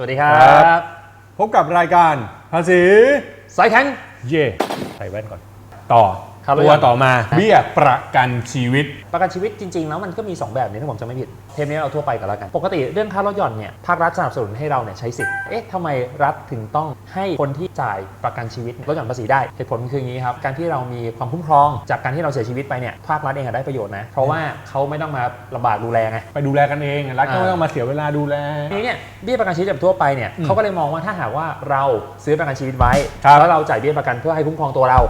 สวัสดีครัครับบพบกับรายการภาษีสายแข็งเย่ใส่แว่นก่อน ต่อครับ ตัวต่อมาเบี้ยประกันชีวิต ประกันชีวิตจริงๆ แล้วมันก็มี 2 แบบนี้ถ้าผมจะไม่ผิด เทปนี้เอาทั่วไปกันแล้วกัน ปกติเรื่องค่ารถหย่อนเนี่ยภาครัฐสนับสนุนให้เราเนี่ยใช้สิทธิ์ เอ๊ะทำไมรัฐถึงต้องให้คนที่จ่ายประกันชีวิตลดหย่อนภาษีได้ เหตุผลคืออย่างนี้ครับ การที่เรามีความคุ้มครอง จากการที่เราเสียชีวิตไปเนี่ยภาครัฐเองอะได้ประโยชน์นะ เพราะว่าเขาไม่ต้องมาลำบากดูแลไง ไปดูแลกันเองรัฐก็อ่าไม่ต้องมาเสียเวลาดูแล ทีนี้เนี่ยเบี้ยประกันชีวิตแบบทั่วไปเนี่ยอืมเขาก็เลยมองว่าถ้าหากว่าเราซื้อประกันชีวิตไว้ ครับ แล้วเราจ่ายเบี้ยประกันเพื่อให้คุ้มครองตัวเรา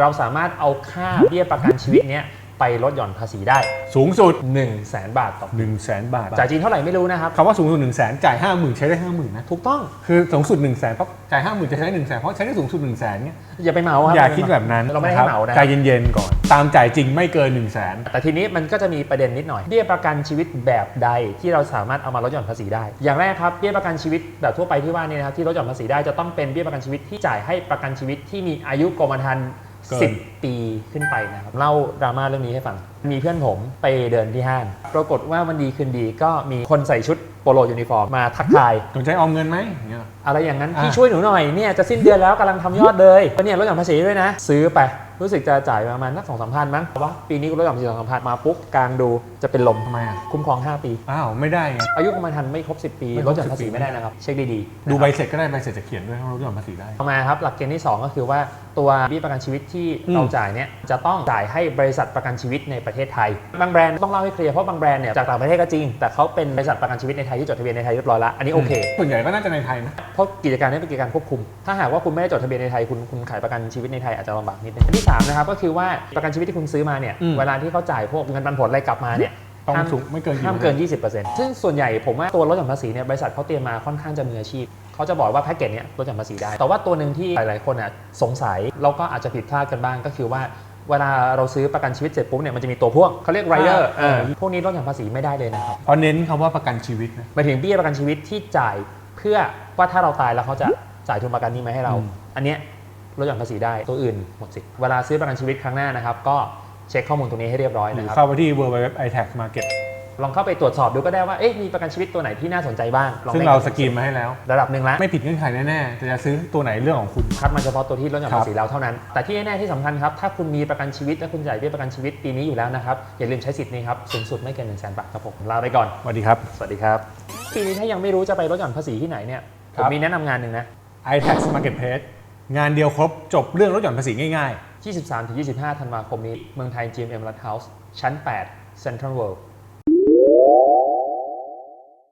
เราสามารถเอาค่าเบี้ยประกันชีวิตเนี้ยไปลดหย่อนภาษีได้ สูงสุด 1 0 0 0 0แสนบาทต่อ1 0 0 0 0แสนบาทจ่ายจริงเท่าไหร่ไม่รู้นะครับคำว่าสูงสุด 1 0 0 0 0แสนจ่าย 5 0,000 ใช้ได้ 5 0,000นะถูกต้องคือสูงสุด 1 0 0 0 0แสนเพราะจ่าย 5 0,000 จะใช้ได้1 0 0 0 0แสนเพราะใช้ได้สูงสุด 1 0 0 0 0แสนเนี่ยอย่าไปเหมาครับอย่าคิดแบบนั้นเราไม่ได้คให้บเหมานะใจเย็นๆก่อน ตามจ่ายจริงไม่เกิน 1 0 0 0 0แสนแต่ทีนี้มันก็จะมีประเด็นนิดหน่อยเบี้ยประกันชีวิตแบบใดที่เราสามารถเอามาลดหย่อนภาษีได้ อย่างแรกครับเบี้ยประกันชีวิตแบบทั่วไปที่ว่านี่นะครับที่ลดหย่อนภาษีได้จะต้องเป็นเบี้ยประกันชีวิตที่จ่ายให้ประกันชีวิตที่มีอายุกรมธรรม์ เกินสิบปีขึ้นไปนะครับเล่าดราม่าเรื่องนี้ให้ฟัง มีเพื่อนผมไปเดินที่ห้าง ปรากฏว่าวันดีคืนดีก็มีคนใส่ชุดโปโลยูนิฟอร์มมาทักทาย สนใจออมเงินไหมอย่างเงี้ยเหรอ อะไรอย่างนั้นอะพี่ช่วยหนูหน่อยเนี่ยจะสิ้นเดือนแล้วกำลังทำยอดเลยก็เนี่ยลดหย่อนภาษีด้วยนะ ซื้อไปรู้สึกจะจ่ายประมาณนักสองสามพันมั้งเพราะว่าปีนี้กูลดหย่อนภาษีสองสามพันมาปุ๊บกลางดูจะเป็นลมทำไมอะคุ้มครอง 5 ปี อ้าวไม่ได้ไง อายุกรมธรรม์ไม่ครบ 10 ปีไม่คลรบดหย่อนภาษี10ปี ไม่ได้นะครับ เช็คดีๆดูนะครับใบเสร็จก็ได้ใบเสร็จจะเขียนด้วยว่าลดหย่อนภาษีได้ ต่อมาครับหลักเกณฑ์ที่ 2 ก็คือว่าตัวเบี้ยประกันชีวิตที่อืม เราจ่ายเนี่ยจะต้องจ่ายให้บริษัทประกันชีวิตในประเทศไทย บางแบรนด์ต้องเล่าให้เคลียร์เพราะบางแบรนด์เนี่ยจากต่างประเทศก็จริง แต่เขาเป็นบริษัทประกันชีวิตในไทยที่จดทะเบียนในไทยเรียบร้อยแล้วอันนี้โอเค ส่วนใหญ่ก็น่าจะในไทยนะ เพราะกิจการนี้เป็นกิจการควบคุม ถ้าหากว่าคุณไม่ได้จดทะเบียนในไทย คุณคุณขายประกันชีวิตในไทยอาจจะลำบากนิดนึงอันที่สามนะครับก็คือว่าประกันชีวิตที่คุณซื้อมาเนี่ยอืม เวลาที่เขาจ่ายพวกเงินปันผลอะไรกลับมาเนี่ย ต้องห้าม สูงไม่เกินห้ามเกิน 20%ซึ่งส่วนใหญ่ผมว่าตัวลดหย่อนภาษีเนี่ยบริษัทเขาเตรียมมาค่อนข้างจะมืออาชีพ เขาจะบอกว่าแพ็กเกจเนี้ยลดหย่อนภาษีได้ แต่ว่าตัวหนึ่งที่หลาย ๆ คนอะสงสัยแล้วก็อาจจะผิดพลาดกันบ้างก็คือว่า เวลาเราซื้อประกันชีวิตเสร็จปุ๊บเนี่ยมันจะมีตัวพ่วงเขาเรียกไรเดอร์อ่าพวกนี้ลดหย่อนภาษีไม่ได้เลยนะครับเพราะเน้นคำว่าประกันชีวิตนะ หมายถึงเบี้ยประกันชีวิตที่จ่ายเพื่อว่าถ้าเราตายแล้วเขาจะจ่ายทุนประกันนี้มาให้เรา อืม อันเนี้ย ลดหย่อนภาษีได้ตัวอื่นหมดสิทธิ์เวลาซื้อประกันชีวิตครั้งหน้านะครับ ก็เช็คข้อมูลตรงนี้ให้เรียบร้อยหรือนะครับเข้าไปที่ w w w i t a x Market ลองเข้าไปตรวจสอบดูก็ได้ว่าเอ๊ะมีประกันชีวิตตัวไหนที่น่าสนใจบ้างลองซึ่งได้เราสกรีนมาให้แล้ว ระดับหนึ่งแล้วไม่ผิดเงื่อนไขแน่ๆแต่จะซื้อตัวไหนเรื่องของคุณ คัดมาเฉพาะตัวที่ลดหย่อนครับภาษีแล้วเท่านั้น แต่ที่แน่ๆที่สำคัญครับ ถ้าคุณมีประกันชีวิตและคุณจ่ายเบี้ยประกันชีวิตปีนี้อยู่แล้วนะครับ อย่าลืมใช้สิทธิ์นี้ครับ สูงสุดไม่เกิน1นึ่งแสนบาทครับผม ลาไปก่อน สวัสดีครับ สวัสดีครับ ปีนี้ถ้ายังไม่รู้จะไปลดหย่อนภาษีที่ไหนเนี่ยคผรับมมีแนะนำงานหนึ่งนะ i t a x Marketplace งานเดียวครบจบเรื่องลดหย่อนภาษีง่าย ๆ 23-25 ธันวาคมนี้ เมืองไทย GMM Rat House ชั้น 8 Central World